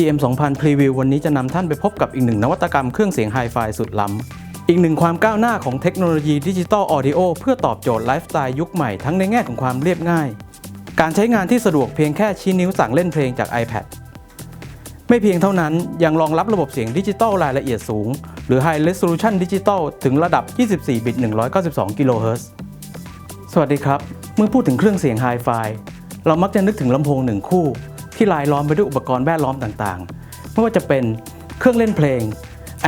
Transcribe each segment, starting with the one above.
GM 2000 Preview วันนี้จะนำท่านไปพบกับอีกหนึ่งนวัตกรรมเครื่องเสียงไฮไฟสุดล้ำ อีกหนึ่งความก้าวหน้าของเทคโนโลยีดิจิตอลออดิโอเพื่อตอบโจทย์ไลฟ์สไตล์ยุคใหม่ทั้งในแง่ของความเรียบง่าย การใช้งานที่สะดวกเพียงแค่ชี้นิ้วสั่งเล่นเพลงจาก iPad ไม่เพียงเท่านั้นยังรองรับระบบเสียงดิจิตอลรายละเอียดสูง หรือ High Resolution Digital ถึงระดับ 24 บิต 192 กิโลเฮิรตซ์สวัสดีครับ เมื่อพูดถึงเครื่องเสียงไฮไฟเรามักจะนึกถึงลำโพงหนึ่งคู่ ที่ลายล้อมไปด้วยอุปกรณ์แวดล้อมต่างๆ ไม่ว่าจะเป็นเครื่องเล่นเพลง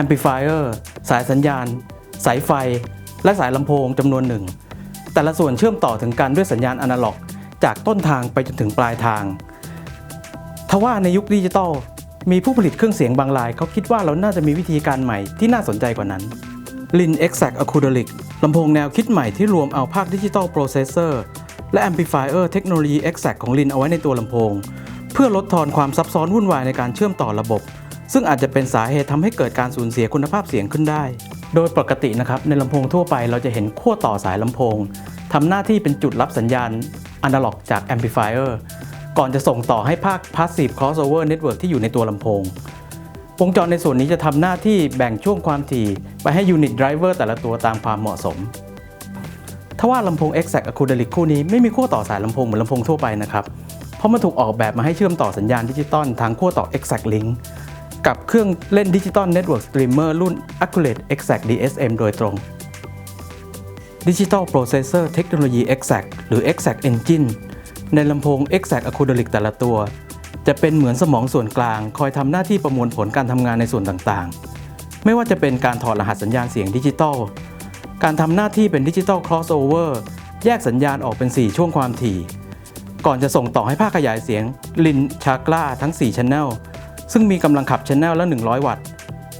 Amplifier สายสัญญาณ สายไฟ และสายลำโพงจำนวนหนึ่ง แต่ละส่วนเชื่อมต่อถึงกันด้วยสัญญาณอนาล็อก จากต้นทางไปจนถึงปลายทาง ทว่าในยุคดิจิตอลมีผู้ผลิตเครื่องเสียงบางรายเขาคิดว่าเราน่าจะมีวิธีการใหม่ที่น่าสนใจกว่านั้น Lin Exact Acoustics ลำโพงแนวคิดใหม่ที่รวมเอาภาคดิจิตอลโปรเซสเซอร์และ Amplifier เทคโนโลยี Exact ของ Lin เอาไว้ในตัวลำโพง เพื่อลดทอนความซับซ้อนวุ่นวายในการเชื่อมต่อระบบ ซึ่งอาจจะเป็นสาเหตุทำให้เกิดการสูญเสียคุณภาพเสียงขึ้นได้ โดยปกตินะครับในลำโพงทั่วไปเราจะเห็นขั้วต่อสายลำโพงทำหน้าที่เป็นจุดรับสัญญาณอนาล็อกจาก Amplifier ก่อนจะส่งต่อให้ภาค Passive Crossover Network ที่อยู่ในตัวลำโพง วงจรในส่วนนี้จะทำหน้าที่แบ่งช่วงความถี่ ไปให้ยูนิตไดรเวอร์แต่ละตัวตามความเหมาะสมทว่าลำโพง Exact Acoustic คู่นี้ไม่มีขั้วต่อสายลำโพงเหมือนลำโพงทั่วไปนะครับ เพราะมันถูกออกแบบมาให้เชื่อมต่อสัญญาณดิจิตอลทางขั้วต่อ Exact Link กับเครื่องเล่นดิจิตอลเน็ตเวิร์กสตรีมเมอร์รุ่น Accurate Exact DSM โดยตรง Digital Processor เทคโนโลยี Exact หรือ Exact Engine ในลำโพง Exact Acoustic แต่ละตัว จะเป็นเหมือนสมองส่วนกลาง คอยทำหน้าที่ประมวลผลการทำงานในส่วนต่างๆ ไม่ว่าจะเป็นการถอดรหัสสัญญาณเสียงดิจิตอล การทำหน้าที่เป็นดิจิตอลครอสโอเวอร์แยกสัญญาณออกเป็น 4 ช่วงความถี่ ก่อนจะส่งต่อให้ภาคขยายเสียงลินชากราทั้ง 4 Channel ซึ่งมีกำลังขับ Channel ละ 100 วัตต์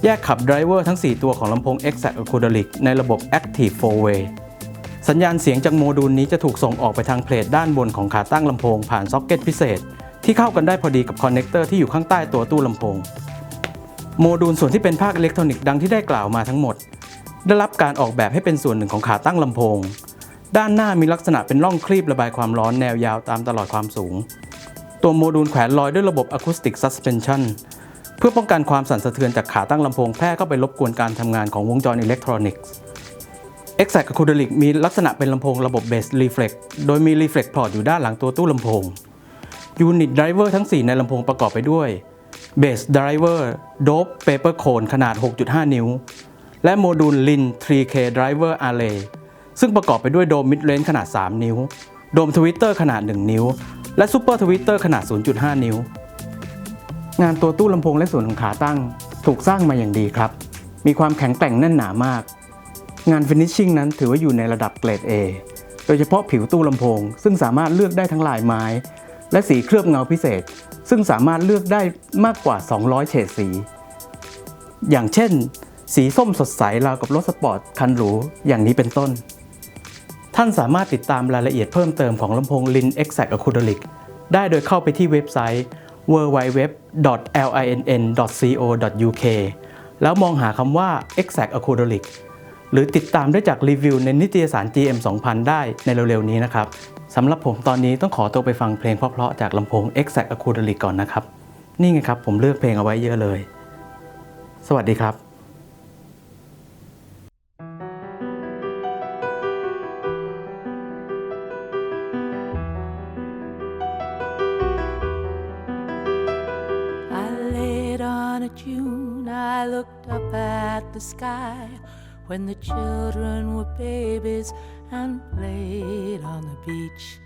แยกขับไดรเวอร์ทั้ง 4 ตัวของลำโพง Exact Acoustics ในระบบ Active 4-way สัญญาณเสียงจากโมดูลนี้จะถูกส่งออกไปทางเพลทด้านบนของขาตั้งลำโพงผ่านซ็อกเก็ตพิเศษ ที่เข้ากันได้พอดีกับคอนเนคเตอร์ที่อยู่ข้างใต้ตัวตู้ลำโพง โมดูลส่วนที่เป็นภาคอิเล็กทรอนิกส์ดังที่ได้กล่าวมาทั้งหมด ได้รับการออกแบบให้เป็นส่วนหนึ่งของขาตั้งลำโพง ด้านหน้ามีลักษณะเป็นร่องคลีบระบายความร้อนแนวยาวตามตลอดความสูง ตัวโมดูลแขวนลอยด้วยระบบ Acoustic Suspension เพื่อป้องกันความสั่นสะเทือนจากขาตั้งลำโพงแพร่เข้าไปรบกวนการทำงานของวงจรอิเล็กทรอนิกส์ Exact Acoustics มีลักษณะเป็นลำโพงระบบ Bass Reflex โดยมี Reflex Port อยู่ด้านหลังตัวตู้ลำโพง Unit Driver ทั้ง 4 ในลำโพงประกอบไปด้วย Bass Driver Dope Paper Cone ขนาด 6.5 นิ้ว และโมดูล Lin 3K Driver Array ซึ่งประกอบไปด้วยโดม Mid Range ขนาด 3 นิ้ว โดมทวิตเตอร์ขนาด 1 นิ้ว และ Super Twitter ขนาด 0.5 นิ้ว งานตัวตู้ลำโพงและส่วนของขาตั้งถูกสร้างมาอย่างดีครับ มีความแข็งแกร่งแน่นหนามาก งานฟินิชชิ่งนั้นถือว่าอยู่ในระดับเกรด A โดยเฉพาะผิวตู้ลำโพง ซึ่งสามารถเลือกได้ทั้งลายไม้ และสีเคลือบเงาพิเศษ ซึ่งสามารถเลือกได้มากกว่า 200 เฉดสี อย่างเช่น สีส้มสดใสราวกับรถสปอร์ตคันหรูอย่างนี้เป็นต้น ท่านสามารถติดตามรายละเอียดเพิ่มเติมของลำโพง Lin Exact Acoustic ได้โดยเข้าไปที่เว็บไซต์ www.linn.co.uk แล้วมองหาคำว่า Exact Acoustic หรือติดตามได้จากรีวิวในนิตยสาร GM 2000 ได้ในเร็วๆนี้นะครับสำหรับผมตอนนี้ต้องขอตัวไปฟังเพลงเพราะๆจากลำโพง Exact Acoustic ก่อนนะครับ นี่ไงครับ ผมเลือกเพลงเอาไว้เยอะเลย สวัสดีครับ June, I looked up at the sky when the children were babies and played on the beach.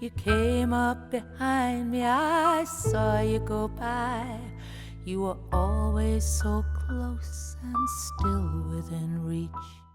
You came up behind me, I saw you go by. You were always so close and still within reach.